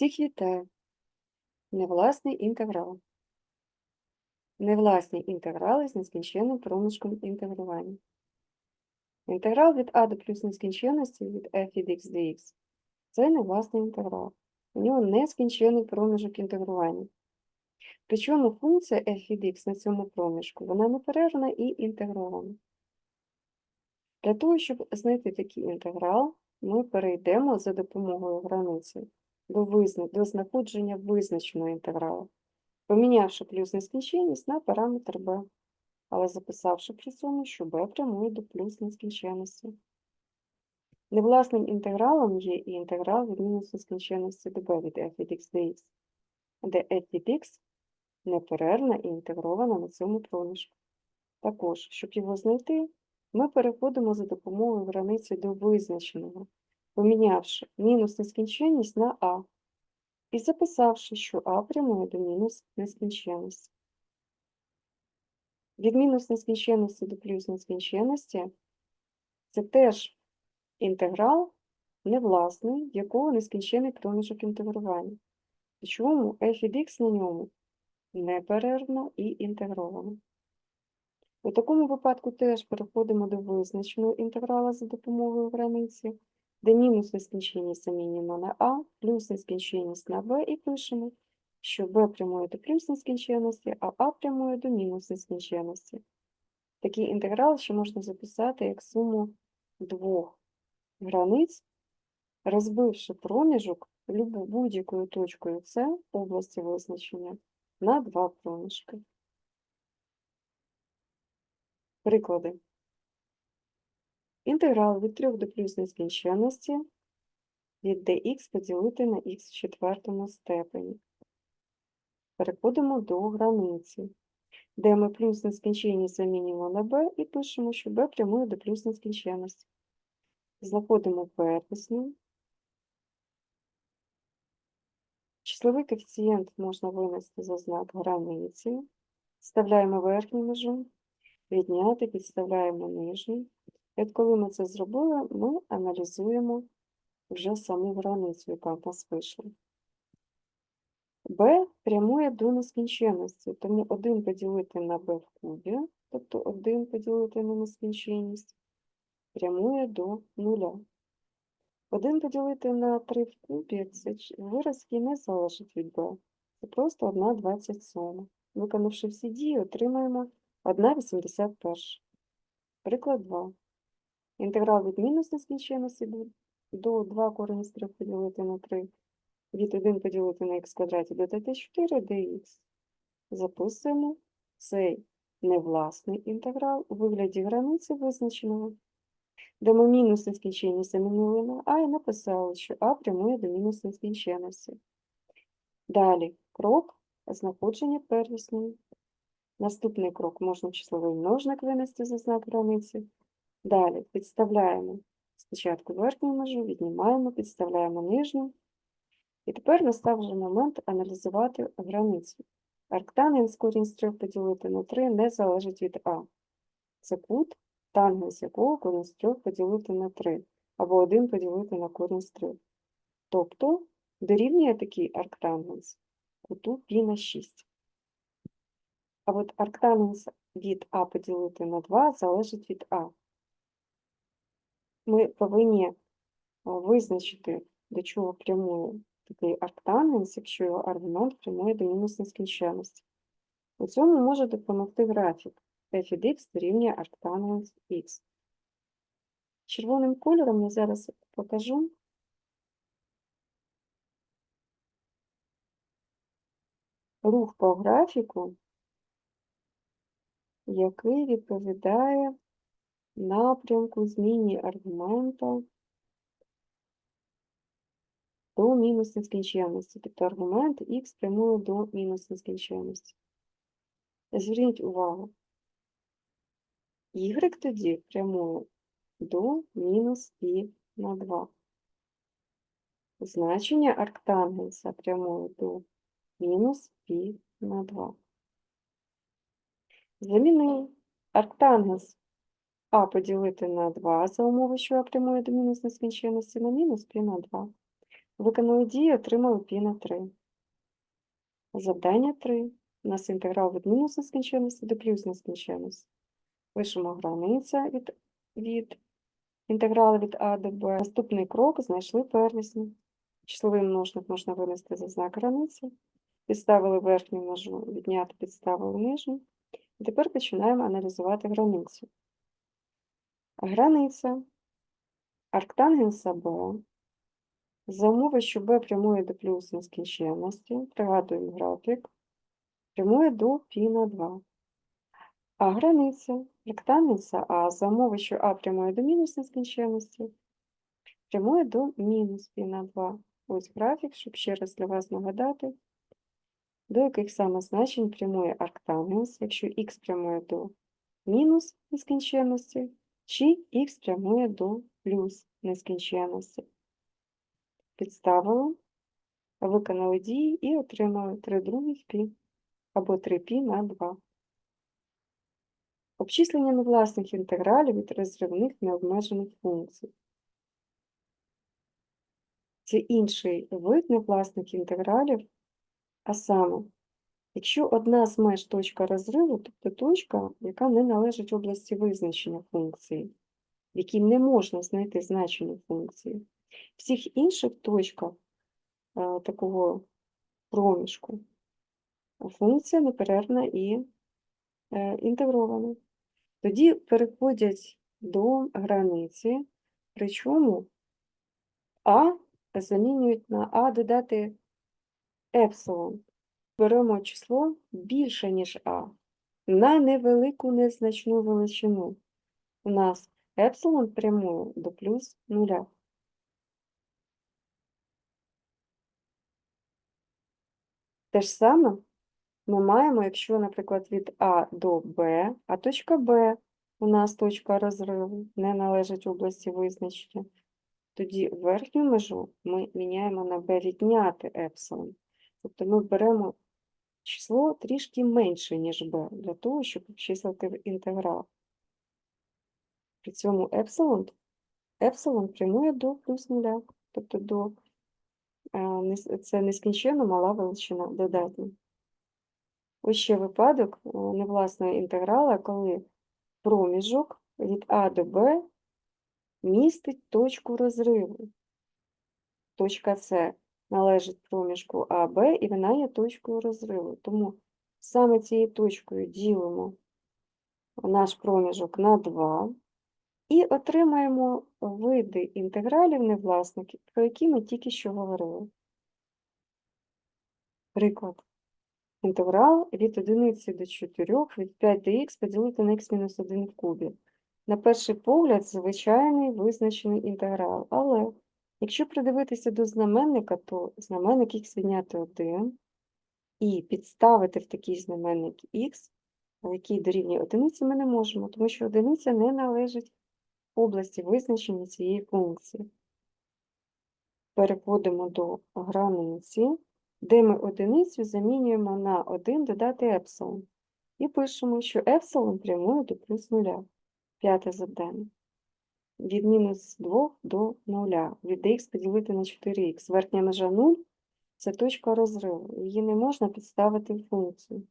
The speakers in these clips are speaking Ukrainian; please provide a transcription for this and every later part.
Всіх вітаю. Невласний інтеграл. Невласні інтеграли з нескінченним проміжком інтегрування. Інтеграл від а до плюс нескінченності від f від x dx – це невласний інтеграл. У нього нескінченний проміжок інтегрування. Причому функція f від x на цьому проміжку, вона неперервна і інтегрована. Для того, щоб знайти такий інтеграл, ми перейдемо за допомогою границі до, визна... до знаходження визначеного інтегралу, помінявши плюс нескінченність на параметр b, але записавши при цьому, що b прямує до плюс нескінченності. Невласним інтегралом є і інтеграл від мінус нескінченності до b від f від x dx, де f від x неперервна і інтегрована на цьому проміжку. Також, щоб його знайти, ми переходимо за допомогою границі до визначеного, помінявши мінус нескінченність на а і записавши, що а прямує до мінус нескінченності. Від мінус нескінченності до плюс нескінченності це теж інтеграл невласний, якого нескінчений проміжок інтегрування. Причому f від x на ньому неперервно і інтегровано. У такому випадку теж переходимо до визначеного інтеграла за допомогою границі, де мінус нескінченність замінюємо на а, плюс нескінченність на b і пишемо, що b прямує до плюс нескінченності, а а прямує до мінус нескінченності. Такий інтеграл ще можна записати як суму двох границь, розбивши проміжок будь-якою точкою С області визначення на два проміжки. Приклади. Інтеграл від 3 до плюс нескінченності від dx поділити на х в четвертому степені. Переходимо до границі, де ми плюс нескінченність замінюємо на b і пишемо, що b прямує до плюс нескінченності. Знаходимо первісну. Числовий коефіцієнт можна винести за знак границі. Вставляємо верхню межу, відняти, підставляємо нижню. І от коли ми це зробили, ми аналізуємо вже саму границю, яка в нас вийшла. b прямує до нескінченності, тому 1 поділити на b в кубі, тобто 1 поділити на нескінченність, прямує до нуля. 1 поділити на 3 в кубі – це вираз, який не залежить від b. Це просто 1,27. Виконавши всі дії, отримаємо 1,81. Приклад 2. Інтеграл від мінус нескінченності до- до 2 корінь з 3 поділити на 3. Від 1 поділити на х квадраті додати 4 dx. Записуємо цей невласний інтеграл у вигляді границі визначеного, де ми мінус нескінченність замінили на а і написали, що а прямує до мінус нескінченності. Далі крок знаходження первісної. Наступний крок можна числовий множник винести за знак границі. Далі підставляємо спочатку верхню межу, віднімаємо, підставляємо нижню. І тепер настав вже момент аналізувати границю. Арктангенс корінь з 3 поділити на 3 не залежить від А. Це кут, тангенс якого корінь з 3 поділити на 3, або 1 поділити на корінь з 3. Тобто дорівнює такий арктангенс куту π на 6. А от арктангенс від А поділити на 2 залежить від А. Ми повинні визначити, до чого прямує такий арктангенс, якщо його аргумент прямує до мінус нескінченності. У цьому може допомогти графік f від x дорівнює арктангенс x. Червоним кольором я зараз покажу. Рух по графіку, який відповідає напрямку зміни аргумента до мінус нескінченності. Тобто аргумент х прямує до мінус нескінченності. Зверніть увагу. Y тоді прямує до мінус π на 2. Значення арктангенса прямує до мінус π на 2. Замінили арктангенс а поділити на 2 за умови, що А прямує до мінус нескінченності на мінус π на 2. Виконали дію, отримали π на 3. Завдання 3. У нас інтеграл від мінус нескінченності до плюс нескінченності. Пишемо границя від, від інтегралу від А до Б. Наступний крок знайшли первісні. Числовий множник можна винести за знак границі. Підставили верхню межу, відняти підставили нижню. І тепер починаємо аналізувати границю. Границя арктангенса Б за умови, що b прямує до плюс нескінченності, пригадуємо графік, прямує до π на 2. А границя ректангенса А за умови, що А прямує до мінус нескінченності, прямує до мінус π на 2. Ось графік, щоб ще раз для вас нагадати, до яких саме значень прямує арктангенс, якщо х прямує до мінус нескінченності, чи х прямує до плюс нескінченності. Підставили, виконали дії і отримали 3 других π або 3π на 2. Обчислення невласних інтегралів від розривних необмежених функцій. Це інший вид невласних інтегралів, а саме, якщо одна з меж точка розриву, тобто точка, яка не належить області визначення функції, в якій не можна знайти значення функції, всіх інших точках е, такого проміжку функція неперервна і е, інтегрована. Тоді переходять до границі, причому А замінюють на А додати епсилон. Беремо число більше, ніж А, на невелику незначну величину. У нас епсилон прямує до плюс нуля. Те ж саме ми маємо, якщо, наприклад, від А до Б, а точка Б у нас точка розриву, не належить області визначення, тоді верхню межу ми міняємо на b відняти епсилон. Тобто ми беремо число трішки менше, ніж b, для того, щоб обчислити інтеграл. При цьому епсилон, епсилон прямує до плюс нуля, тобто до, це нескінченно мала величина додатня. Ось ще випадок невласної інтеграла, коли проміжок від А до Б містить точку розриву. Точка С належить проміжку АБ і вона є точкою розриву. Тому саме цією точкою ділимо наш проміжок на 2 і отримаємо види інтегралів невласників, про які ми тільки що говорили. Приклад. Інтеграл від 1 до 4 від 5 до х поділити на х-1 в кубі. На перший погляд, звичайний визначений інтеграл. Але якщо придивитися до знаменника, то знаменник х відняти 1 і підставити в такий знаменник х, який дорівнює одиниці, ми не можемо, тому що одиниця не належить області визначення цієї функції. Переходимо до границі де ми одиницю замінюємо на 1 додати епсилон. І пишемо, що епсилон прямує до плюс 0. П'яте завдання. Від мінус 2 до 0. Від х поділити на 4х. Верхня межа 0 це точка розриву. Її не можна підставити в функцію.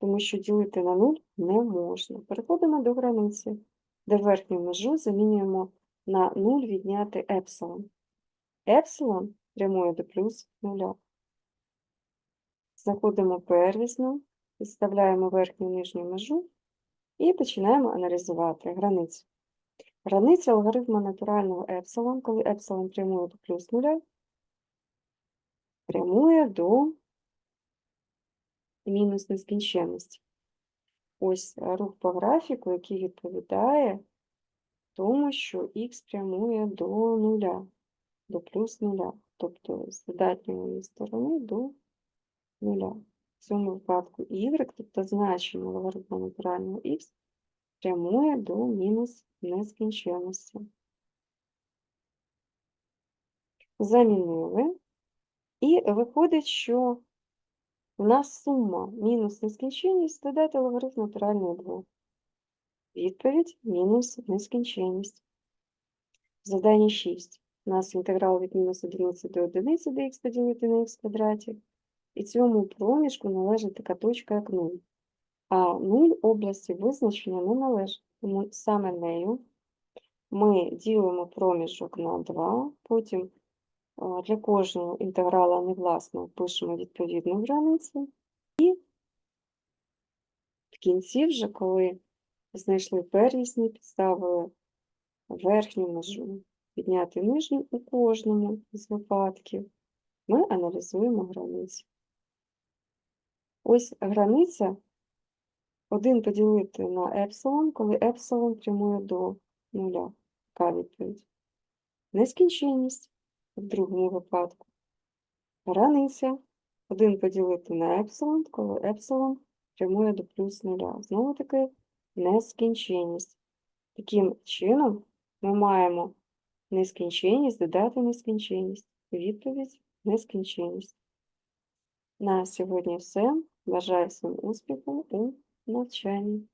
Тому що ділити на 0 не можна. Переходимо до границі, де верхню межу замінюємо на 0 відняти епсилон. Епсилон прямує до плюс нуля. Знаходимо первісну, підставляємо верхню і нижню межу і починаємо аналізувати границю. Границя алгоритму натурального епсилон, коли епсилон прямує до плюс нуля, прямує до мінус нескінченності. Ось рух по графіку, який відповідає тому, що х прямує до нуля, до плюс нуля тобто з додатньої сторони до нуля. В цьому випадку y, тобто значення логарифму натурального х, прямує до мінус нескінченності. Замінили. І виходить, що у нас сума мінус нескінченність додати логарифм натуральної 2. Відповідь мінус нескінченність. Задання 6. У нас інтеграл від мінус одиниці до одиниці dx поділити на х квадраті. І цьому проміжку належить така точка, як 0. А 0 області визначення не належить. Тому саме нею ми ділимо проміжок на 2, потім для кожного інтеграла невласно пишемо відповідну границю. І в кінці вже, коли знайшли первісні, підставили верхню межу, підняти нижню у кожному з випадків, ми аналізуємо границі. Ось границя 1 поділити на епсилон, коли епсилон прямує до нуля. Яка відповідь? Нескінченність в другому випадку. Границя 1 поділити на епсилон, коли епсилон прямує до плюс нуля. Знову таки нескінченність. Таким чином ми маємо нескінченність, додати нескінченність. Відповідь нескінченність. На сьогодні все. Бажаю всім успіху у навчанні.